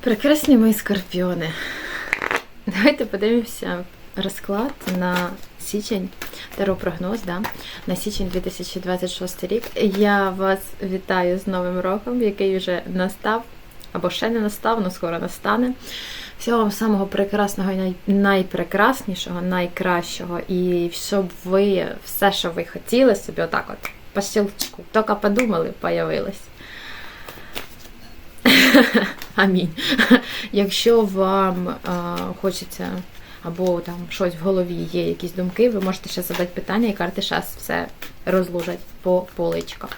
Прекрасні мої скорпіони. Давайте подивимося розклад на січень, теропрогноз, да? на січень 2026 рік. Я вас вітаю з Новим роком, який вже настав, або ще не настав, але скоро настане. Всього вам самого прекрасного, і найпрекраснішого, найкращого. І щоб ви все, що ви хотіли собі, отак от по щелчку, тільки подумали, появилось. Амінь. Якщо вам хочеться або там щось в голові є, якісь думки, ви можете ще задати питання, і карти зараз все розложать по поличках.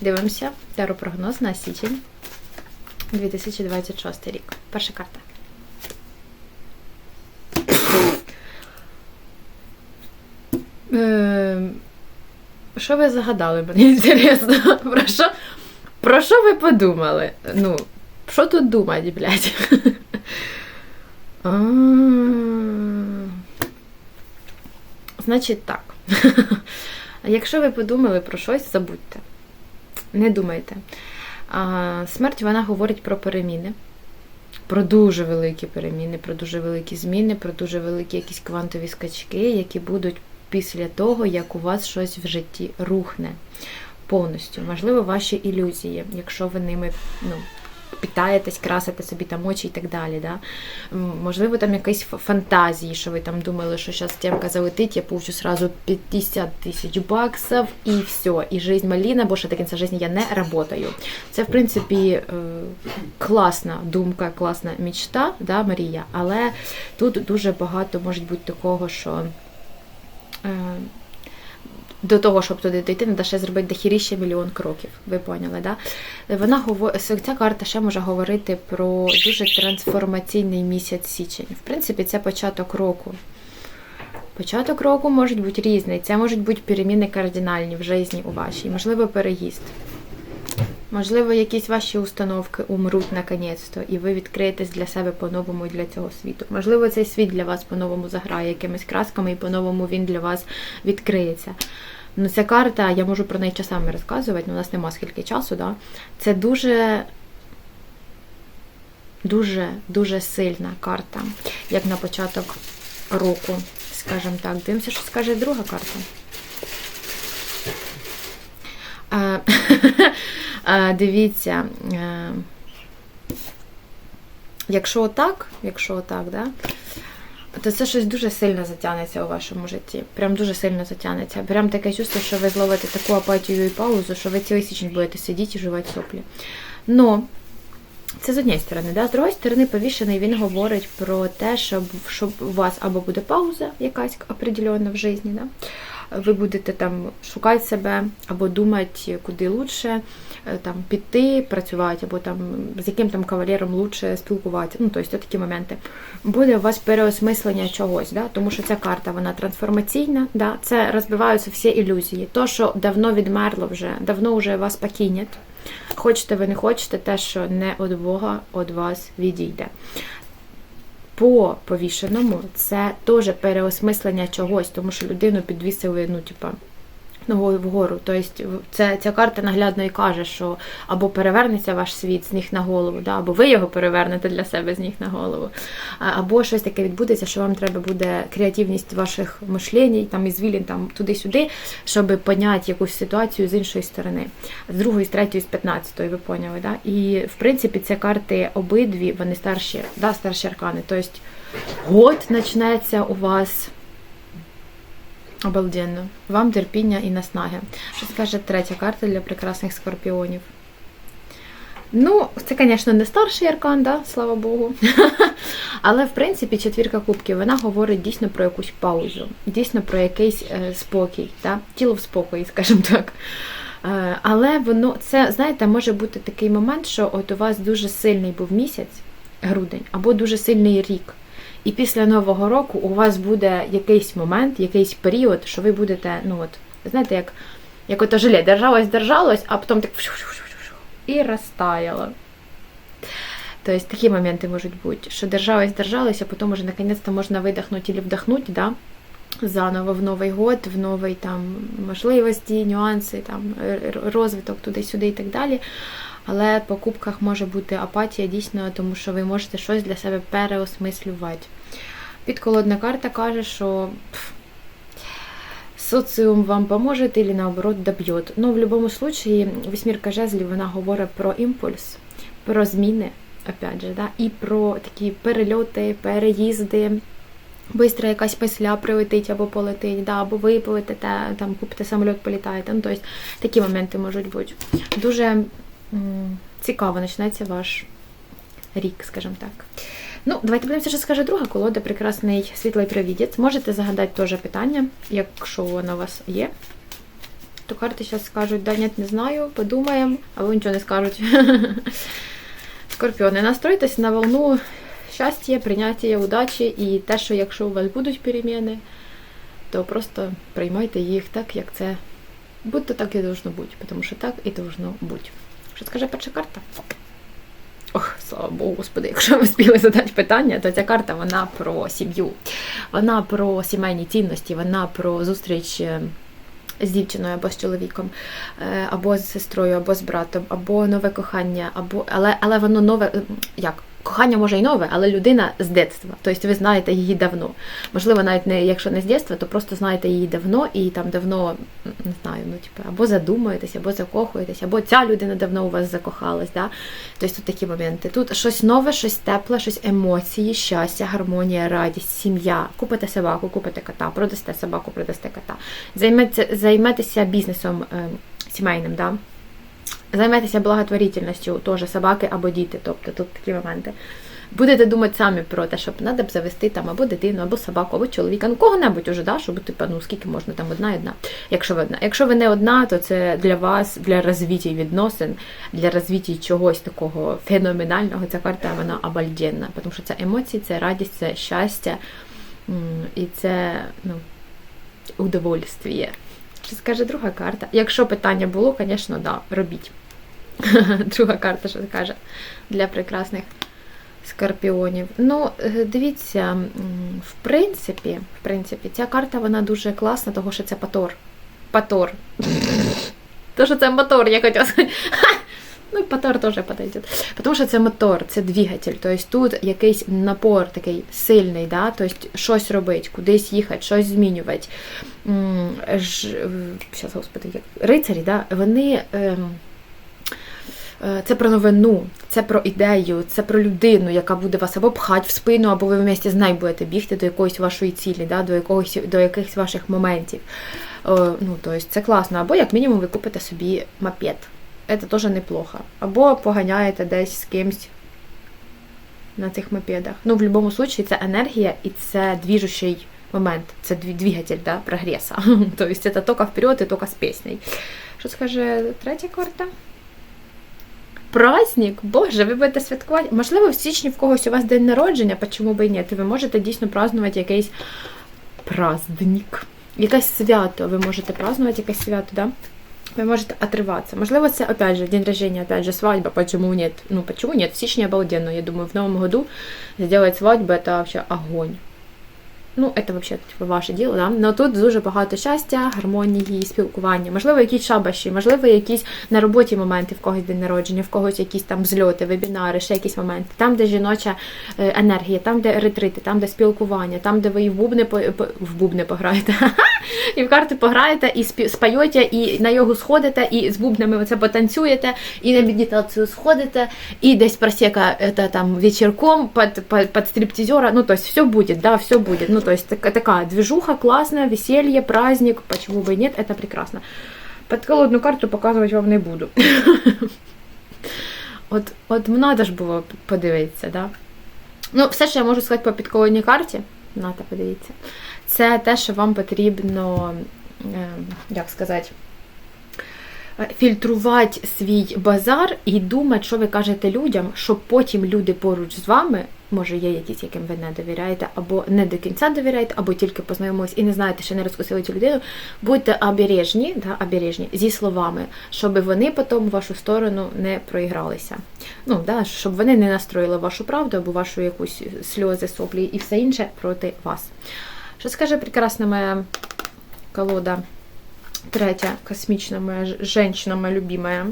Дивимося теропрогноз на січень 2026 рік. Перша карта. Е, Що ви загадали, мені інтересно? Про що, про що ви подумали? Ну, що тут думати, блядь? Значить так. Якщо ви подумали про щось, забудьте. Не думайте. Смерть вона говорить про переміни, про дуже великі переміни, про дуже великі зміни, про дуже великі якісь квантові скачки, які будуть після того, як у вас щось в житті рухне повністю. Можливо, ваші ілюзії, якщо ви ними ну, питаєтесь, красите собі там очі і так далі. Да? Можливо, там якісь фантазії, що ви там думали, що зараз темка залетить, я получу сразу 50 тисяч баксів і все. І жизнь маліна, бо ще до кінця життя я не работаю. Це, в принципі, е, класна думка, класна мечта, да, Марія, але тут дуже багато може бути такого, що. До того, щоб туди дійти, треба ще зробити дохіріще мільйон кроків. Ви поняли, да? Вона говор... ця карта ще може говорити про дуже трансформаційний місяць січень. В принципі, це початок року. Початок року може бути різний. Це можуть бути переміни кардинальні в житті у вашій, можливо, переїзд. Можливо, якісь ваші установки умруть наконець-то, і ви відкриєтесь для себе по-новому і для цього світу. Можливо, цей світ для вас по-новому заграє якимись красками, і по-новому він для вас відкриється. Ну, ця карта, я можу про неї часами розказувати, але у нас нема скільки часу. Да? Це дуже, дуже, дуже сильна карта, як на початок року, скажімо так. Дивимося, що скаже друга карта. Дивіться, е, якщо отак, якщо отак, да, то це щось дуже сильно затягнеться у вашому житті. Прям дуже сильно затягнеться. Прям таке чувство, що ви зловите таку апатію і паузу, що ви цілий січень будете сидіти і жувати соплі. Но це з однієї сторони, да? з другої сторони, повішений він говорить про те, щоб, щоб у вас або буде пауза якась определенна в житті, да? Ви будете там шукати себе, або думати, куди лучше е, там, піти, працювати, або там з яким там кавалером лучше спілкуватися. Ну, тобто такі моменти. Буде у вас переосмислення чогось, да? тому що ця карта вона трансформаційна, да? це розбиваються всі ілюзії. То, що давно відмерло вже, давно вже вас покинять. Хочете ви не хочете, те, що не від Бога, від вас відійде. По повішеному це теж переосмислення чогось, тому що людину підвісили, ну, типа, ногою вгору. Тобто це, ця карта наглядно і каже, що або перевернеться ваш світ з ніг на голову, да, або ви його перевернете для себе з ніг на голову, або щось таке відбудеться, що вам треба буде креативність ваших мишлень, там ізвілін, там туди-сюди, щоб поняти якусь ситуацію з іншої сторони, з другої, з третьої, з п'ятнадцятої, ви поняли, да? І в принципі ці карти обидві, вони старші, да, старші аркани. Тобто год почнеться у вас. Обалденно. Вам терпіння і наснаги. Що скаже третя карта для прекрасних скорпіонів? Ну, це, звісно, не старший аркан, да? слава Богу. Але, в принципі, четвірка кубків вона говорить дійсно про якусь паузу, дійсно про якийсь е, спокій, да? тіло в спокої, скажімо так. Е, але воно, це, знаєте, може бути такий момент, що от у вас дуже сильний був місяць, грудень, або дуже сильний рік. І після Нового року у вас буде якийсь момент, якийсь період, що ви будете, ну от, знаєте, як, як ото желе, держалось, держалось, а потім так і розтаяло. Тобто такі моменти можуть бути, що держалось, держалось, а потім уже наконець-то можна видихнути або вдохнути, да? заново в Новий год, в новий там можливості, нюанси, там розвиток туди-сюди і так далі. Але по кубках може бути апатія дійсно, тому що ви можете щось для себе переосмислювати. Підколодна карта каже, що пф, соціум вам поможе или наоборот доб'є. Ну, в будь-якому случаї, вісьмірка жезлів вона говорить про імпульс, про зміни, опять же, да, і про такі перельоти, переїзди. Бистро якась писля прилетить або полетить, да, або ви полетите, там купите самоліт, політаєте. Ну, тобто такі моменти можуть бути. Дуже цікаво починається ваш рік, скажімо так. Ну, давайте подивимося, що скаже друга колода, прекрасний світлий привідець. Можете загадати теж питання, якщо воно у вас є. То карти зараз скажуть, да, ні, не знаю, подумаємо, або нічого не скажуть. Скорпіони, настройтесь на волну щастя, прийняття, удачі і те, що якщо у вас будуть переміни, то просто приймайте їх так, як це будь-то так і должно бути, тому що так і должно бути. Що скаже перша карта? Ох, слава Богу, господи, якщо ви спіли задати питання, то ця карта вона про сім'ю, вона про сімейні цінності, вона про зустріч е, з дівчиною або з чоловіком, е, або з сестрою, або з братом, або нове кохання, або але, але воно нове як? Кохання може й нове, але людина з дитинства. Тобто ви знаєте її давно. Можливо, навіть не якщо не з дитинства, то просто знаєте її давно і там давно не знаю, ну типу, або задумуєтесь, або закохуєтесь, або ця людина давно у вас закохалась. Да? Тобто тут такі моменти. Тут щось нове, щось тепле, щось емоції, щастя, гармонія, радість, сім'я. Купите собаку, купите кота, продасте собаку, продасте кота. Займетеся, займетеся бізнесом е, сімейним. Да? Займайтеся благотворительністю, теж собаки або діти, тобто тут такі моменти. Будете думати самі про те, щоб треба б завести там або дитину, або собаку, або чоловіка, ну кого-небудь уже, да, щоб типу, ну скільки можна там одна і одна. Якщо ви одна. Якщо ви не одна, то це для вас, для розвиття відносин, для розвиття чогось такого феноменального. Ця карта вона обальденна, тому що це емоції, це радість, це щастя і це ну, удовольствие. Що скаже друга карта? Якщо питання було, звісно, да, робіть. Друга карта, що каже, для прекрасних скорпіонів. Ну, дивіться, в принципі, в принципі, ця карта вона дуже класна, тому що це Патор. Патор. То, що це мотор, я хотіла сказати. Ну, Патор теж подойдет. Тому що це мотор, це двигатель. Тобто тут якийсь напор такий сильний, да? тобто щось робити, кудись їхати, щось змінювати. Зараз, господи, як рицарі, да? вони. Ем... Це про новину, це про ідею, це про людину, яка буде вас або пхати в спину, або ви вместе з нею будете бігти до якоїсь вашої цілі, да, до якогось до якихось ваших моментів. Ну, тобто Це класно. Або, як мінімум, ви купите собі мопед. Це теж неплохо. Або поганяєте десь з кимсь на цих мопедах. Ну, в будь-якому випадку, це енергія і це двіжущий момент, це двигатель да, прогресу. тобто це тільки вперед і тільки з піснею. Що скаже третя карта? праздник, Боже, ви будете святкувати. Можливо, в січні в когось у вас день народження, чому би і ні? Ви можете дійсно празднувати якийсь праздник. Якесь свято. Ви можете празднувати якесь свято, да? Вы можете отрываться. Можливо, це, опять же, день рождения, опять же, свадьба. Почему нет? Ну, почему нет? В січні обалденно. Я думаю, в новом году сделать свадьбу это вообще огонь. Ну, це взагалі типу, ваше діло, да? Но тут дуже багато щастя, гармонії, спілкування. Можливо, якісь шабаші, можливо, якісь на роботі моменти, в когось день народження, в когось якісь там зльоти, вебінари, ще якісь моменти. Там, де жіноча е, енергія, там, де ретрити, там, де спілкування, там, де ви і в бубни по, в бубни пограєте, і в карти пограєте, і спаєте, і на його сходите, і з бубнами оце потанцюєте, і на медитацію сходите, і десь просека это, там вечірком під, під, під стриптизера. Ну, то есть все буде, да, все буде. Ну, то есть такая движуха классная, веселье, праздник, почему бы и нет, это прекрасно. Подколодну карту показувати вам не буду. От от треба ж було подивитися, да? Ну, все, що я можу сказати по підколодній карті, нате подивіться, це те, що вам потрібно, як сказати, фільтрувати свій базар і думати, що ви кажете людям, щоб потім люди поруч з вами Може, є якісь, яким ви не довіряєте, або не до кінця довіряєте, або тільки познайомились і не знаєте, що не розкусили цю людину. Будьте обережні, да, обережні зі словами, щоб вони потім в вашу сторону не проігралися. Ну, да, Щоб вони не настроїли вашу правду або вашу якусь сльози, соплі і все інше проти вас. Що скаже прекрасна моя колода? Третя космічна моя женщина, моя любимая.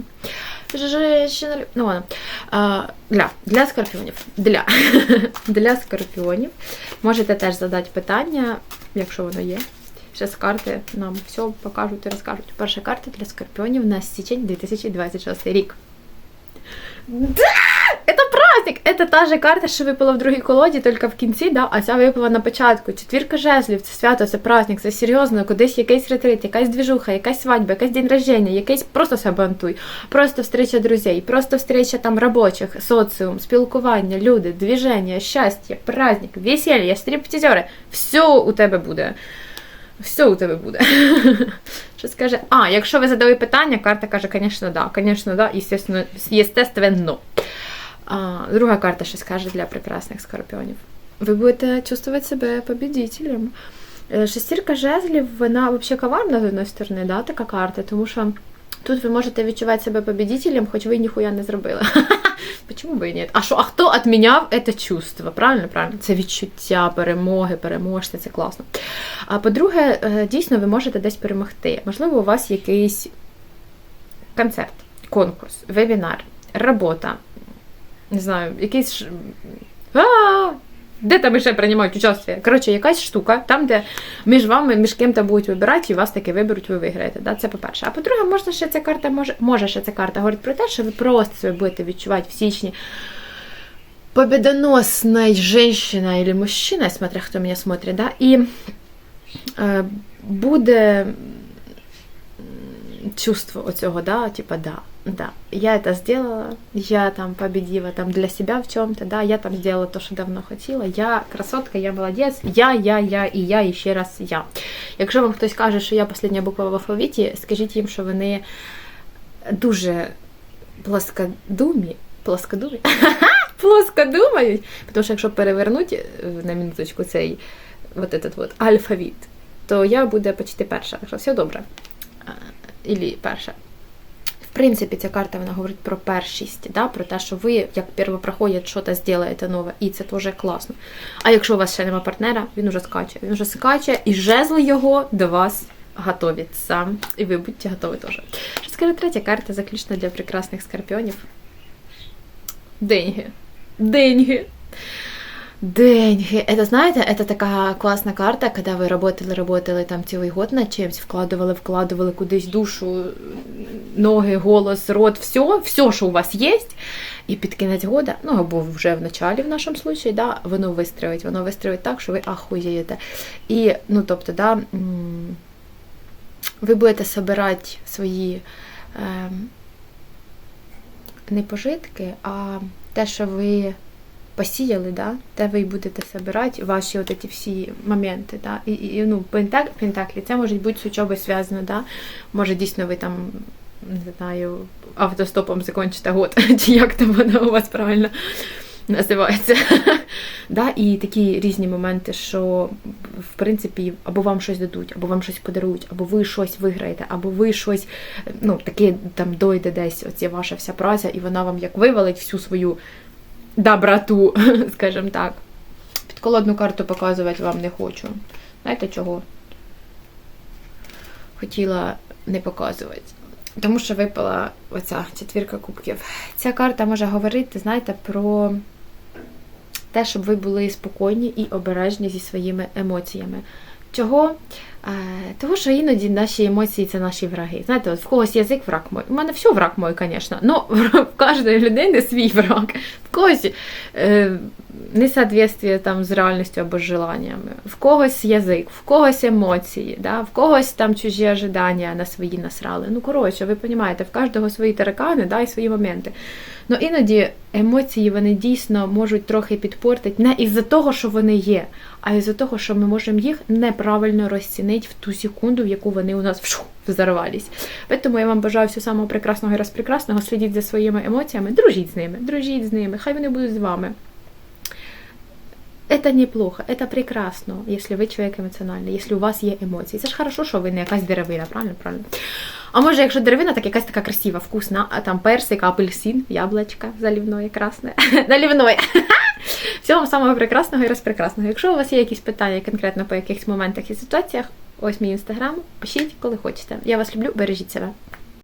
Женщина... Ну, ладно. А, для, для скорпіонів. Для. для скорпіонів. Можете теж задати питання, якщо воно є. Зараз карти нам все покажуть і розкажуть. Перша карта для скорпіонів на січень 2026 рік. Да! Это праздник! Это та же карта, що випала в другій колоді, тільки в кінці, да? а ця випала на початку. Четвірка жезлів, це свято, це праздник, це серйозно, кудись якийсь ретрит, якась двіжуха, якась свадьба, якась день рождення, якийсь просто себе просто встреча друзей, просто встреча там робочих, соціум, спілкування, люди, двіження, щастя, праздник, весілля, стриптизери. Все у тебе буде. Все у тебе буде. Що скаже? А, якщо ви задали питання, карта каже, звісно, да. Звісно, да, естественно, естественно. А, друга карта що скаже для прекрасних скорпіонів. Ви будете чувствувати себе победителем. Е, Шестірка жезлів, вона взагалі коварна з одної сторони, да, така карта, тому що тут ви можете відчувати себе победителем, хоч ви ніхуя не зробили. Почому би і ні? А що, а хто відміняв це чувство? Правильно, правильно? Це відчуття перемоги, переможця, це класно. А по-друге, е, дійсно, ви можете десь перемогти. Можливо, у вас якийсь концерт, конкурс, вебінар, робота, не знаю, якийсь. де там ще приймають участь? Коротше, якась штука, там, де між вами, між ким-то будуть вибирати, і вас таки виберуть, ви виграєте. Да? Це по-перше. А по-друге, можна ще ця карта може, може ще ця карта говорить про те, що ви просто себе будете відчувати в січні победоносной женщина или мужчина, смотря хто мене смотрит, да, і е, буде чувство оцього, да, типа, да, да, я это сделала, я там победила там для себя в чем-то, да, я там сделала то, що давно хотіла, я красотка, я молодець, я, я, я і я, і ще раз я. Якщо вам хтось каже, що я остання буква в алфавіті, скажіть їм, що вони дуже плоскодумі, плоскодумі, плоскодумають, тому що якщо перевернути е, на минуточку цей вот этот вот алфавіт, то я буде почти перша. Так що все добре. Ілі перша. В принципі, ця карта вона говорить про першість, да? про те, що ви, як первопроходять, щось зробите нове, і це теж класно. А якщо у вас ще немає партнера, він уже скаче. Він уже скаче, і жезли його до вас готовиться. І ви будьте готові теж. Що третя карта, заключна для прекрасних скорпіонів. Деньги. Деньги. Деньги. Это, знаете, это такая классная карта, когда вы работали, работали там цілий год над чимось, вкладували, вкладували кудись душу, ноги, голос, рот, все, все, що у вас є. І під кінець года, ну або вже в началі в нашому случаї, да, воно вистрілить, воно вистрілить так, що ви ахуєєте. І, ну, тобто, да, м, ви будете собирати свої е, не пожитки, а те, що ви посіяли, да, те ви й будете собирати ваші от ці всі моменти. Да, і, і ну, пентак, пентаклі, це може бути з учобою зв'язано, да, може дійсно ви там, не знаю, автостопом закінчите год, чи як там воно у вас правильно називається. да, і такі різні моменти, що в принципі або вам щось дадуть, або вам щось подарують, або ви щось виграєте, або ви щось, ну, таке там дойде десь оця ваша вся праця, і вона вам як вивалить всю свою доброту, скажімо так. Підколодну карту показувати вам не хочу. Знаєте чого? Хотіла не показувати. Тому що випала оця четвірка кубків. Ця карта може говорити, знаєте, про те, щоб ви були спокійні і обережні зі своїми емоціями. Чого? Того, що іноді наші емоції це наші враги. Знаєте, от в когось язик враг мой. У мене все враг мой, звісно. але в кожної людини свій враг. В когось е, несоответствие там з реальністю або з желаннями, в когось язик, в когось емоції, да? в когось там чужі ожидання на свої насрали. Ну, коротше, ви розумієте, в кожного свої таракани да, і свої моменти. Ну іноді емоції вони дійсно можуть трохи підпортити не із-за того, що вони є, а із-за того, що ми можемо їх неправильно розцінити в ту секунду, в яку вони у нас вшу, взорвались. Тому я вам бажаю всього самого прекрасного і розпрекрасного. Слідіть за своїми емоціями, дружіть з ними, дружіть з ними, хай вони будуть з вами. Это неплохо, это прекрасно, если ви чоловік емоціональний, якщо у вас є емоції. Це ж хорошо, що ви не якась деревина, правильно? правильно? А може, якщо деревина, так якась така красива, вкусна, а там персик, апельсин, яблочко заливное, красне, наливное. Всього самого прекрасного і розпрекрасного. Якщо у вас є якісь питання конкретно по якихось моментах і ситуаціях, ось мій інстаграм, пишіть, коли хочете. Я вас люблю, бережіть себе.